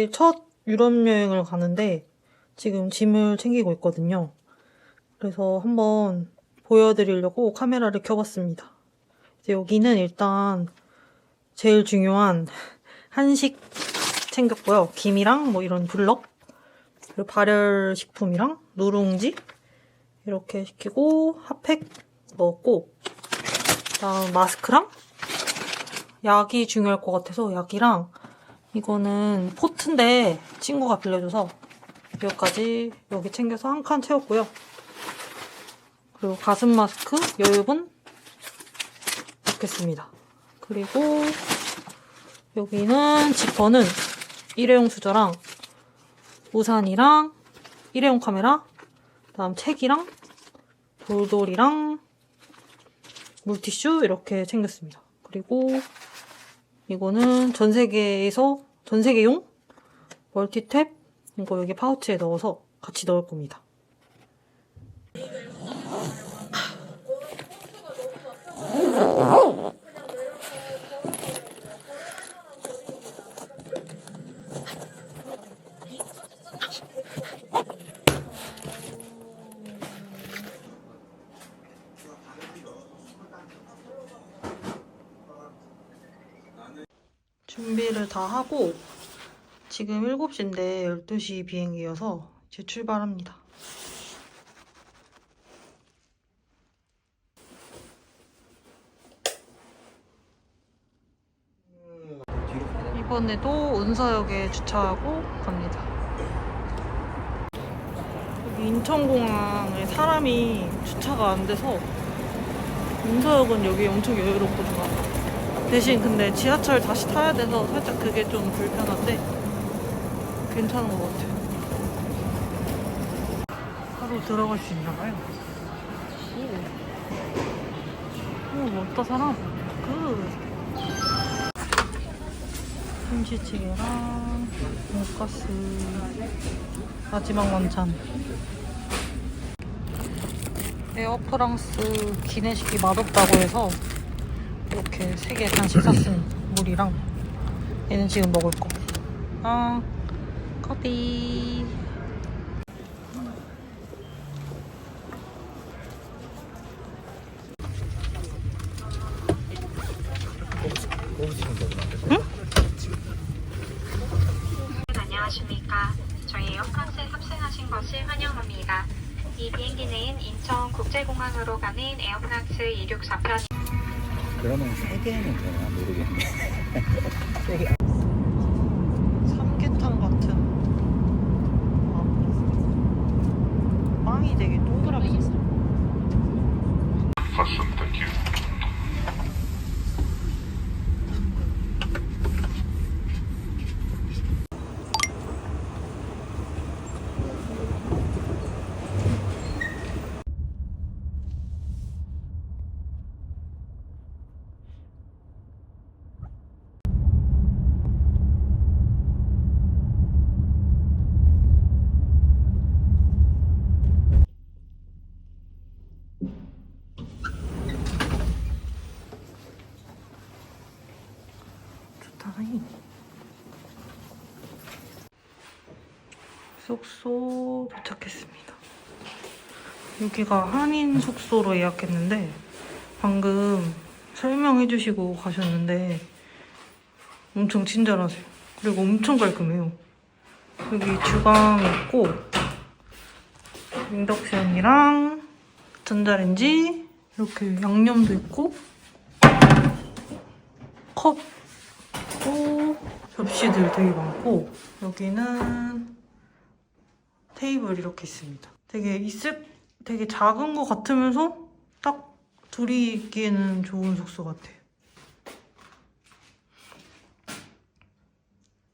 제첫 유럽 여행을 가는데 지금 짐을 챙기고 있거든요. 그래서 한번 보여드리려고 카메라를 켜봤습니다. 이제 여기는 일단 제일 중요한 한식 챙겼고요. 김이랑 뭐 이런 블럭, 그리고 발열식품이랑 누룽지 이렇게 시키고 핫팩 넣었고 그다음 마스크랑 약이 중요할 것 같아서 약이랑 이거는 포트인데 친구가 빌려줘서 여기까지 여기 챙겨서 한 칸 채웠고요. 그리고 가슴 마스크 여유분 넣겠습니다. 그리고 여기는 지퍼는 일회용 수저랑 우산이랑 일회용 카메라 그다음 책이랑 돌돌이랑 물티슈 이렇게 챙겼습니다. 그리고 이거는 전 세계에서 전 세계용 멀티탭 이거 여기 파우치에 넣어서 같이 넣을 겁니다. 다 하고 지금 7시인데 12시 비행기여서 이제 출발합니다. 이번에도 운서역에 주차하고 갑니다. 여기 인천공항에 사람이 주차가 안 돼서 운서역은 여기 엄청 여유롭고 좋아. 대신 근데 지하철 다시 타야 돼서 살짝 그게 좀 불편한데 괜찮은 것 같아요. 하루 들어갈 수 있나 봐요. 오, 오 멋다 사람. 그 김치찌개랑 돈가스 마지막 만찬 에어프랑스 기내식이 맛없다고 해서 이렇게 세 개 간식 샀음 물이랑 얘는 지금 먹을 거. 아 커피. 안녕하십니까. 저희 에어프랑스에 탑승하신 것을 환영합니다. 이 비행기 는 인천 국제공항으로 가는 에어프랑스 264편 그러면 세 개는 되나 모르겠네. 삼계탕 같은 빵. 빵이 되게 동그랗게 있어. Awesome, thank you. 좋다니. 숙소 도착했습니다. 여기가 한인 숙소로 예약했는데 방금 설명해 주시고 가셨는데 엄청 친절하세요. 그리고 엄청 깔끔해요. 여기 주방 있고 인덕션이랑 전자레인지 이렇게 양념도 있고 컵 있고 접시들 되게 많고 여기는 테이블 이렇게 있습니다. 되게 있을 되게 작은 것 같으면서 딱 둘이 있기에는 좋은 숙소 같아요.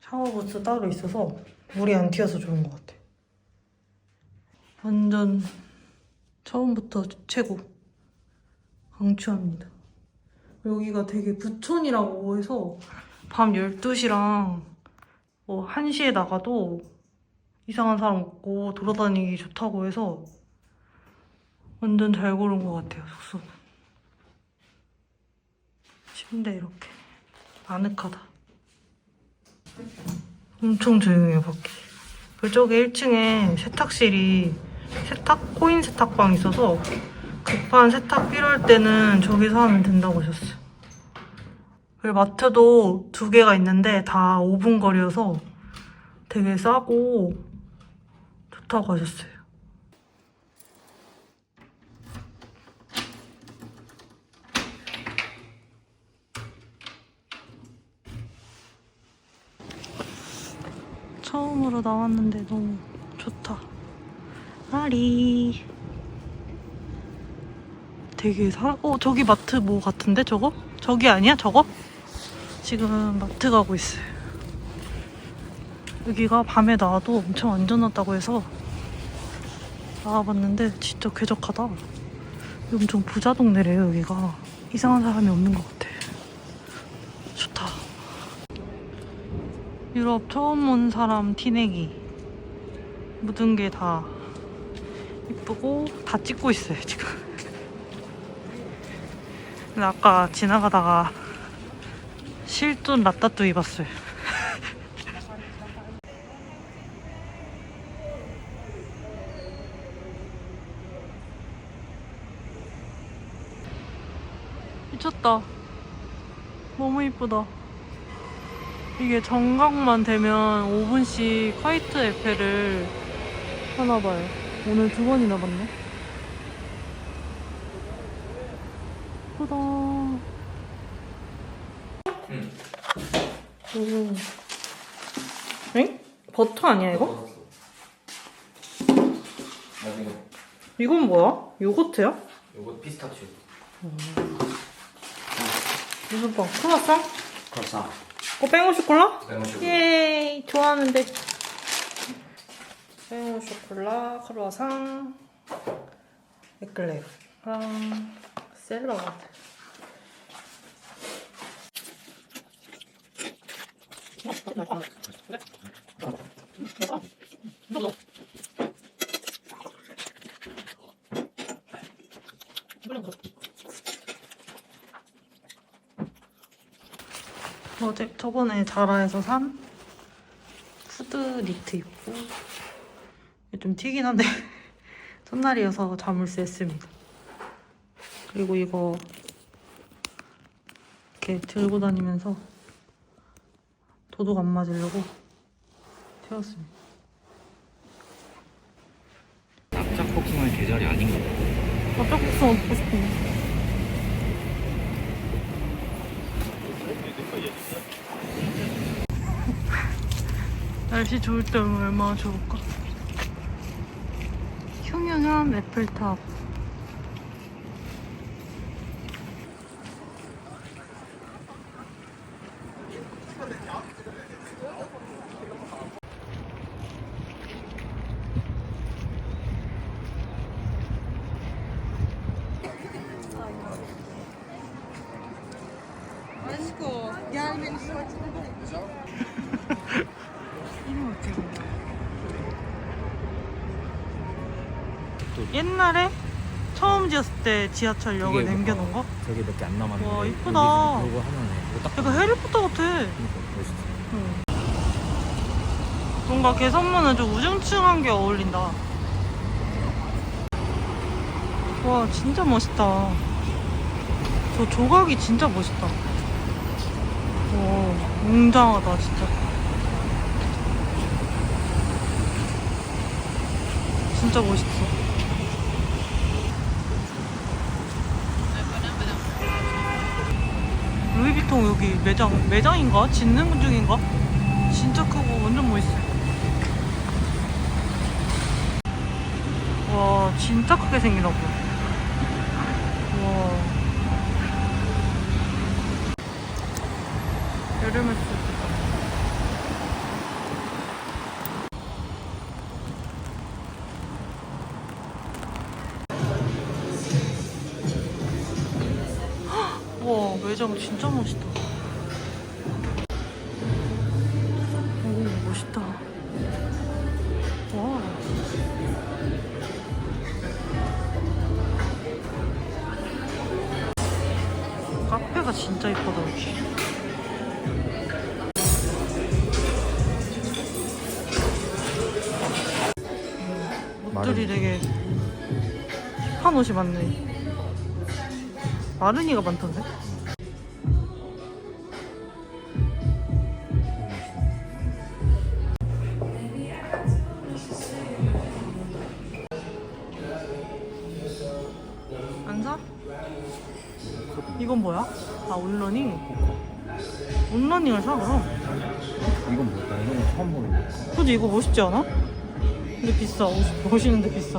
샤워부스 따로 있어서 물이 안 튀어서 좋은 것 같아요. 완전 처음부터 최고 강추합니다. 여기가 되게 부촌이라고 해서 밤 12시랑 뭐 1시에 나가도 이상한 사람 없고 돌아다니기 좋다고 해서 완전 잘 고른 것 같아요, 숙소는. 침대 이렇게 아늑하다. 엄청 조용해요, 밖에. 그쪽에 1층에 세탁실이 세탁, 코인 세탁방 있어서 급한 세탁 필요할 때는 저기서 하면 된다고 하셨어요. 그리고 마트도 두 개가 있는데 다 5분 거리여서 되게 싸고 좋다고 하셨어요. 처음으로 나왔는데 너무 좋다. 아리. 되게 사, 어, 저기 마트 뭐 같은데, 저거? 저기 아니야, 저거? 지금 마트 가고 있어요. 여기가 밤에 나와도 엄청 안전하다고 해서 나와봤는데 진짜 쾌적하다. 엄청 부자 동네래요, 여기가. 이상한 사람이 없는 것 같아. 좋다. 유럽 처음 온 사람 티내기 모든 게 다 이쁘고 다 찍고 있어요 지금 근데 아까 지나가다가 실존 라따뚜이 봤어요 미쳤다 너무 이쁘다 이게 정각만 되면 5분씩 화이트 에펠을 하나봐요. 오늘 두 번이나 봤네. 예쁘다. 오. 엥? 버터 아니야 이거? 이건 뭐야? 요거트야? 요거 피스타치오. 무슨 빵? 크로아상? 그렇다. 어, 뺑오 쇼콜라? 빼마시고. 예이 좋아하는데 새우 쇼콜라 크루아상 에클레르랑 샐러드 어제 저번에 자라에서 산 후드 니트 입고 좀 튀긴 한데 첫날이어서 자물쇠 했습니다. 그리고 이거 이렇게 들고 다니면서 도둑 안 맞으려고 태웠습니다. 납작 복숭아의 계절이 아닌 것 같아. 어쩌국수 먹고 싶은데. 날씨 좋을 때 오면 얼마나 좋을까? 흉흉한 애플탑. 옛날에 처음 지었을 때 지하철역을 남겨놓은 거? 저기 몇 개 안 남았는데. 와, 이쁘다. 요거 이거 딱. 약간 해리포터 같아. 그러니까 멋있어. 응. 뭔가 개선문은 좀 우중충한 게 어울린다. 와, 진짜 멋있다. 저 조각이 진짜 멋있다. 와, 웅장하다, 진짜. 진짜 멋있어. 루이비통 여기 매장, 매장인가? 짓는 중인가? 진짜 크고 완전 멋있어. 와, 진짜 크게 생기나 봐. 와. 여름에 쓰 진짜 진짜 멋있다. 오 멋있다. 카페가 진짜 이쁘다 여기. 음, 옷들이 되게 힙한 옷이 많네 마른이가 많던데? 온러닝을 사 그럼? 이건 뭘까? 이건 처음 보는 거. 그지 이거 멋있지 않아? 근데 비싸 옷- 멋있는데 비싸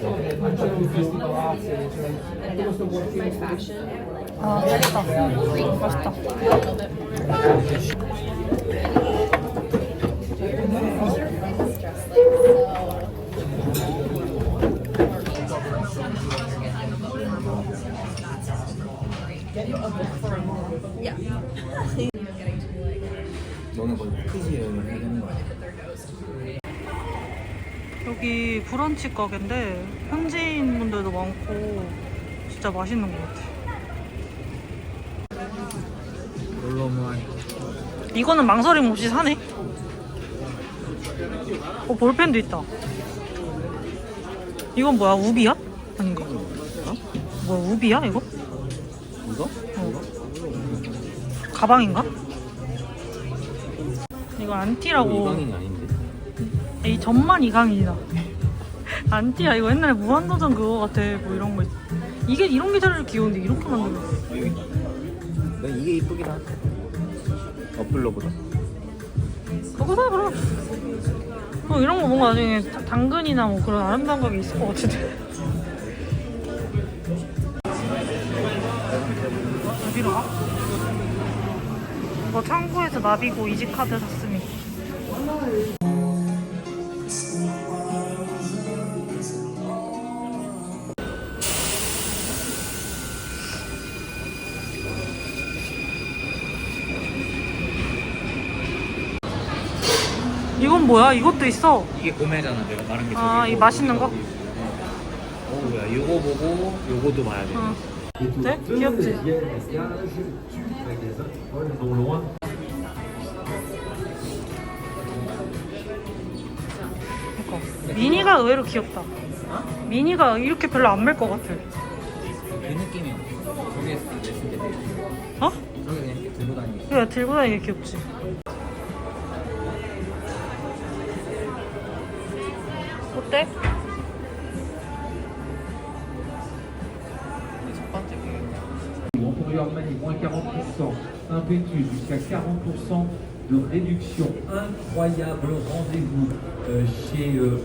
있겠다 괜찮은데? 아메리카노 맛있다 아 맛있다 맛있다 너는 거의 크지 여행을 해야 되는 거 아니야? 여기 브런치 가게인데 현지인 분들도 많고 진짜 맛있는 것 같아 이거는 망설임 없이 사네 어 볼펜도 있다 이건 뭐야 우비야? 아닌가? 뭐야 우비야 이거? 이거? 어. 가방인가? 이거 안티라고 이강인이 아닌데? 이 전만 이강인이다. 안티야 이거 옛날에 무한도전 그거 같아. 뭐 이런 거. 있- 이게 이런 게 제일 귀여운데 이렇게 만들어. 난 이게 이쁘긴 하다. 어플러보다. 그거 사 그럼. 어, 이런 거 뭔가 나중에 다- 당근이나 뭐 그런 아름다운 가게 있을 것 같은데. 어디로 가? 이거 창구에서 나비고 이지카드 샀으니. 이건 뭐야? 이것도 있어. 이게 고메잖아 내가 말한 게 아, 저기 이 맛있는 거? 어 뭐야 요거 보고 요거도 봐야 돼 어. 네? 귀엽지? 그러니까 미니가 의외로 귀엽다. 미니가 이렇게 별로 안 멜 것 같아. 그 느낌이 저게 냈을 때 어? 저게 그냥 이렇게 들고 다니는 그래 들고 다니기 귀엽지. 어때? Pour Yormani, moins 40%, un Impétu jusqu'à 40% de réduction. Incroyable rendez-vous euh, chez euh,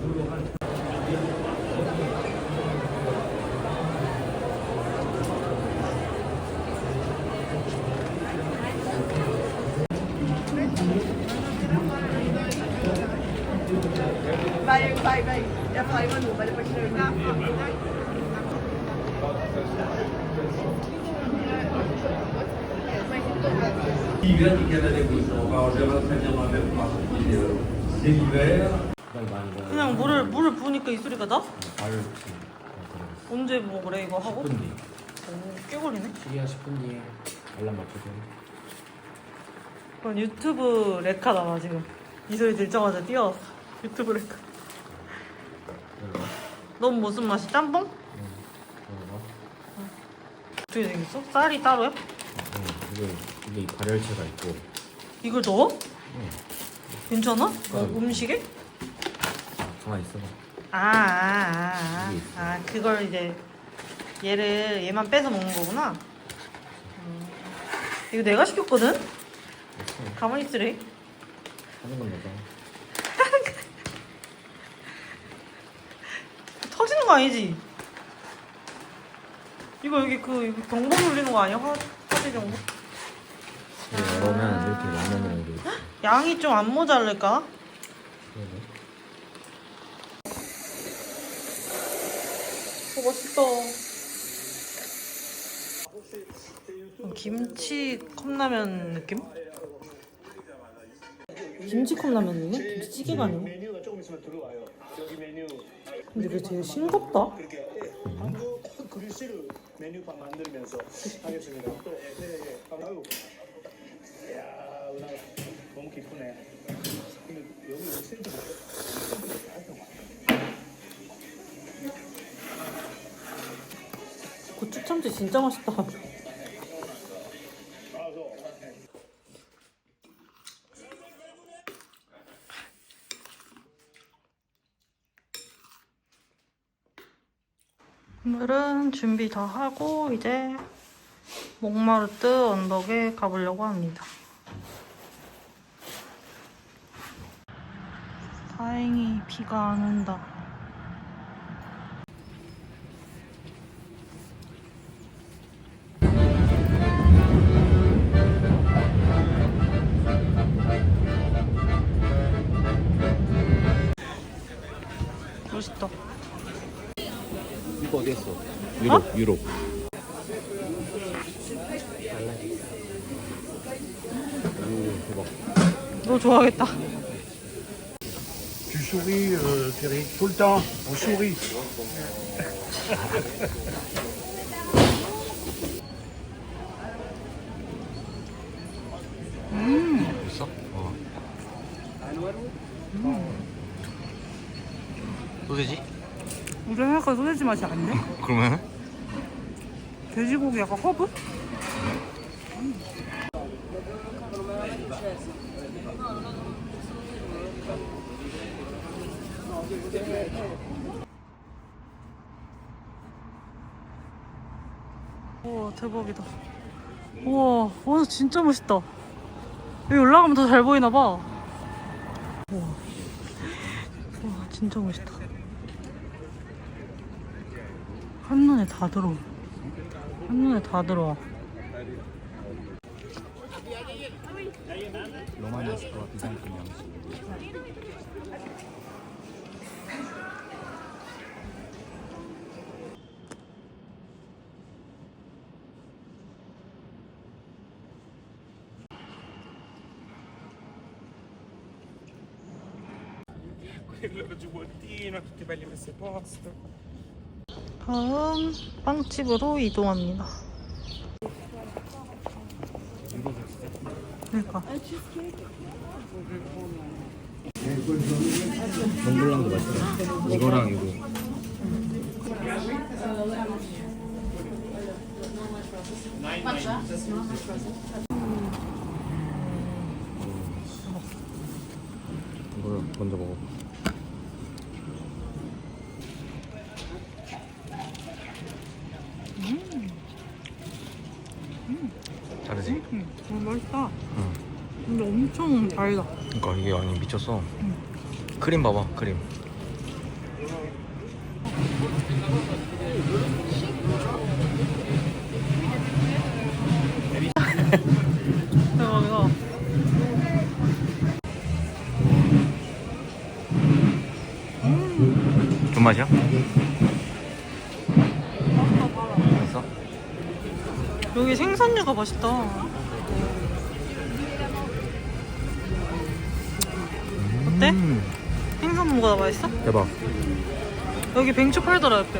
나? 발을 언제 뭐 그래 이거 하고? 10분 뒤 오, 꽤 걸리네. 시기야 10분 뒤에 알람 맞춰서 그건 유튜브 레카다 나 지금. 이 소리 들자마자 뛰어왔어. 유튜브 레카. 넌 무슨 맛이 짬뽕? 어떻게 생겼어? 쌀이 따로야? 이게 이게 발열체가 있고 이걸 넣어? 응. 괜찮아? 뭐, 응. 음식에? 가만히 있어봐 아, 아, 아, 아. 아, 그걸 이제 얘를 얘만 빼서 먹는 거구나. 음. 이거 내가 시켰거든? 가만히 있으래. 하는 건 너가. 터지는 거 아니지? 이거 여기 그 경보 울리는 거 아니야? 화, 화재 경보? 그러면 이렇게 라면을 이렇게. 양이 좀 안 모자랄까? 오, 맛있다. 어, 김치 컵라면 느낌? 김치 컵라면이네? 김치찌개가 아니고. 메뉴가 조금 있으면 들어와요. 여기 메뉴 근데 이게 되게 싱겁다. 그렇게 예, 한국 그리스를 메뉴판 만들면서 하겠습니다. 또 예, 예, 예. 아유, 야, 너무 기쁘네. 근데 여기 센터 참치 진짜 맛있다. 오늘은 준비 다 하고 이제 몽마르트 언덕에 가보려고 합니다. 다행히 비가 안 온다. 대박. 너 좋아하겠다. Tu souris, euh, Thierry, tout le temps. On sourit. 있어? 어. 소세지? 우리 생각한 소세지 맛이 안 돼? 그러면? 돼지고기 약간 허브? 우와 대박이다. 우와 와 진짜 멋있다. 여기 올라가면 더 잘 보이나 봐. 우와 우와 진짜 멋있다. 한눈에 다 들어와 한눈에 다 들어와 로마니아식과 비상품 양식. quello giubbottino, tutti belli messi a posto. 다음 빵집으로 이동합니다. 그러니까 맛있다. 이거랑 이거. 이거 먼저 먹어. 다르지? 어, 맛있다. 응. 근데 엄청 달다. 그러니까 이게 아니 미쳤어. 크림 봐봐, 크림. 대박이다. 좋은 맛이야? 맛있어? 여기 생선류가 맛있다. 맛있어? 대박. 여기 뱅초 팔더라 옆에.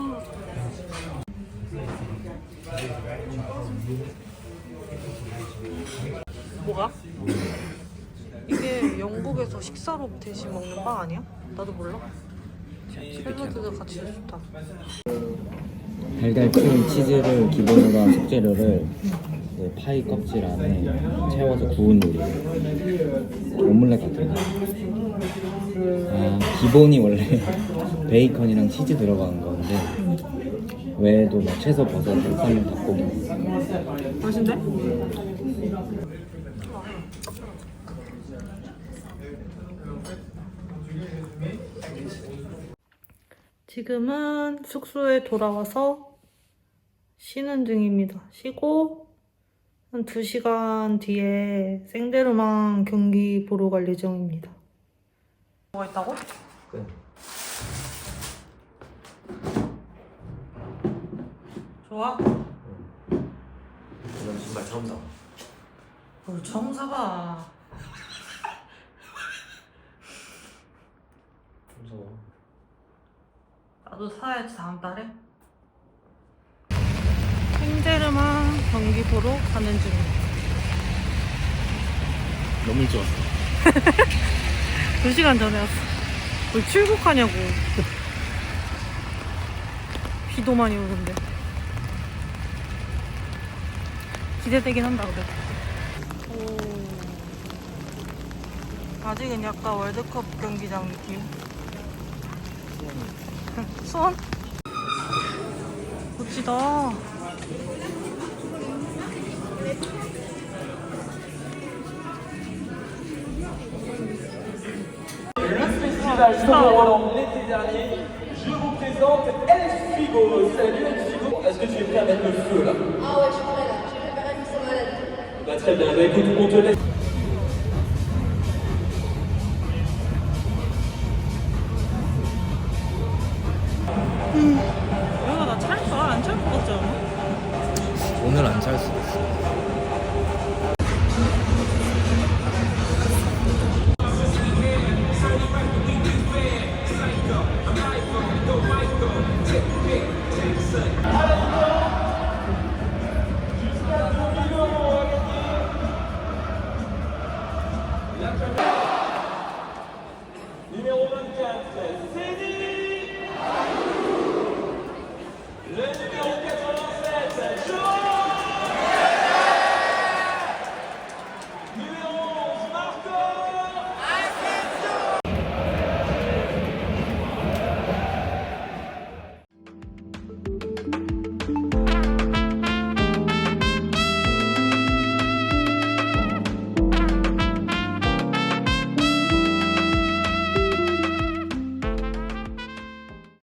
식사로 대신 먹는 빵 아니야? 나도 몰라. 샐러드도 같이 좋다. 달달 크림 치즈를 기본으로 한 속재료를 그 파이 껍질 안에 채워서 구운 요리. 오믈렛 같은 거. 아, 기본이 원래 베이컨이랑 치즈 들어가는 건데 외에도 뭐 채소, 버섯, 쌀, 닭고기. 맛있는데? 지금은 숙소에 돌아와서 쉬는 중입니다. 쉬고 한 2시간 뒤에 생데르망 경기 보러 갈 예정입니다. 뭐가 있다고? 좋아? 이런 신발 처음 사. 뭘 처음 사봐. 무서워. 나도 사야지 다음 달에. 생제르망 경기 보러 가는 중입니다. 너무 일찍 왔어. 2시간 전에 왔어. 왜 출국하냐고. 비도 많이 오는데. 기대되긴 한다, 그래. 오. 아직은 약간 월드컵 경기장 느낌. 수원? 멋지다. festival Roland l'été dernier. Je vous présente El Figo. Salut El Figo. Est-ce que tu es prêt à mettre le feu là Ah ouais, je suis prêt là. J'ai préparé une salade. Bah très bien. Bah écoute, on te laisse.